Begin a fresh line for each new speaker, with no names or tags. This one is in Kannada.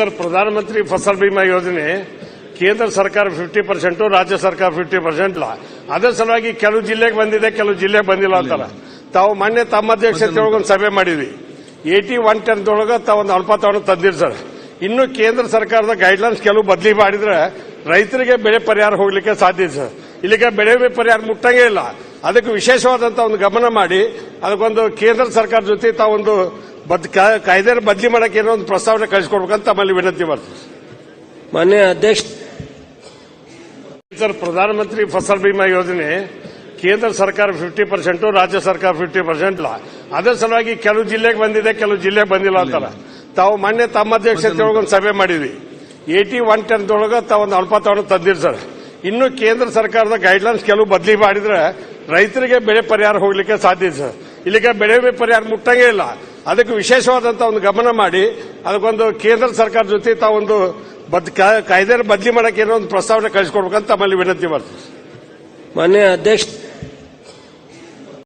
ಸರ್ ಪ್ರಧಾನಮಂತ್ರಿ ಫಸಲ್ ಬಿಮಾ ಯೋಜನೆ ಕೇಂದ್ರ ಸರ್ಕಾರ ಫಿಫ್ಟಿ ಪರ್ಸೆಂಟ್ ರಾಜ್ಯ ಸರ್ಕಾರ ಫಿಫ್ಟಿ ಪರ್ಸೆಂಟ್ ಇಲ್ಲ ಅದೇ ಸಲುವಾಗಿ ಕೆಲವು ಜಿಲ್ಲೆಗೆ ಬಂದಿದೆ ಕೆಲವು ಜಿಲ್ಲೆಗೆ ಬಂದಿಲ್ಲ ಅಂತಾರ ತಾವು ಮೊನ್ನೆ ತಮ್ಮ ಅಧ್ಯಕ್ಷತೆಯೊಳಗೆ ಒಂದು ಸಭೆ ಮಾಡಿದ್ವಿ ಏಟಿ ಒನ್ ಟೆನ್ ಒಳಗೆ ತಾವು ಒಂದು ಅಲ್ಪತವನ್ನು ತಂದಿರಿ ಸರ್ ಇನ್ನು ಕೇಂದ್ರ ಸರ್ಕಾರದ ಗೈಡ್ಲೈನ್ಸ್ ಕೆಲವು ಬದಲಿ ಮಾಡಿದ್ರೆ ರೈತರಿಗೆ ಬೆಳೆ ಪರಿಹಾರ ಹೋಗ್ಲಿಕ್ಕೆ ಸಾಧ್ಯ ಇದೆ ಸರ್ ಇಲ್ಲಿಗೆ ಬೆಳೆ ಪರಿಹಾರ ಮುಟ್ಟಂಗೇ ಇಲ್ಲ ಅದಕ್ಕೆ ವಿಶೇಷವಾದಂತಹ ಒಂದು ಗಮನ ಮಾಡಿ ಅದಕ್ಕೊಂದು ಕೇಂದ್ರ ಸರ್ಕಾರ ಜೊತೆ ತಾವೊಂದು ಬದ್ ಕಾಯ್ದೆ ಬದಲಿ ಮಾಡಕ್ಕೆ ಏನೋ ಒಂದು ಪ್ರಸ್ತಾವನೆ ಕಳಿಸ್ಕೊಡ್ಬೇಕಂತ ತಮ್ಮಲ್ಲಿ ವಿನಂತಿ ಮಾಡ್ತೀವಿ.
ಮಾನ್ಯ ಅಧ್ಯಕ್ಷ
ಸರ್ ಪ್ರಧಾನಮಂತ್ರಿ ಫಸಲ್ ಬಿಮಾ ಯೋಜನೆ ಕೇಂದ್ರ ಸರ್ಕಾರ ಫಿಫ್ಟಿ ಪರ್ಸೆಂಟ್ ರಾಜ್ಯ ಸರ್ಕಾರ ಫಿಫ್ಟಿ ಪರ್ಸೆಂಟ್ ಇಲ್ಲ. ಅದರ ಸಲುವಾಗಿ ಕೆಲವು ಜಿಲ್ಲೆಗೆ ಬಂದಿದೆ ಕೆಲವು ಜಿಲ್ಲೆಗೆ ಬಂದಿಲ್ಲ ಅಂತಾರ. ತಾವು ಮೊನ್ನೆ ತಮ್ಮ ಅಧ್ಯಕ್ಷತೆ ಒಂದು ಸಭೆ ಮಾಡಿದ್ವಿ. ಏಟಿ ಒನ್ ಟೆನ್ ಒಳಗೆ ತಾವು ಒಂದು ಅನುಪಾತವನ್ನು ತಂದಿರಿ ಸರ್. ಇನ್ನು ಕೇಂದ್ರ ಸರ್ಕಾರದ ಗೈಡ್ಲೈನ್ಸ್ ಕೆಲವು ಬದಲಿ ಮಾಡಿದ್ರೆ ರೈತರಿಗೆ ಬೆಳೆ ಪರಿಹಾರ ಹೋಗ್ಲಿಕ್ಕೆ ಸಾಧ್ಯ ಸರ್. ಇಲ್ಲಿಗೆ ಬೆಳೆ ಪರಿಹಾರ ಮುಟ್ಟಂಗೇ ಇಲ್ಲ. ಅದಕ್ಕೆ ವಿಶೇಷವಾದಂತ ಒಂದು ಗಮನ ಮಾಡಿ, ಅದಕ್ಕೊಂದು ಕೇಂದ್ರ ಸರ್ಕಾರ ಜೊತೆ ತಾವೊಂದು ಬದ್ ಕಾಯ್ದೆ ಬದಲಿ ಮಾಡಕ್ಕೆ ಏನೋ ಒಂದು ಪ್ರಸ್ತಾವನೆ ಕಳಿಸ್ಕೊಡ್ಬೇಕಂತ ತಮ್ಮಲ್ಲಿ ವಿನಂತಿ ಮಾಡ್ತೀವಿ.
ಮಾನ್ಯ ಅಧ್ಯಕ್ಷ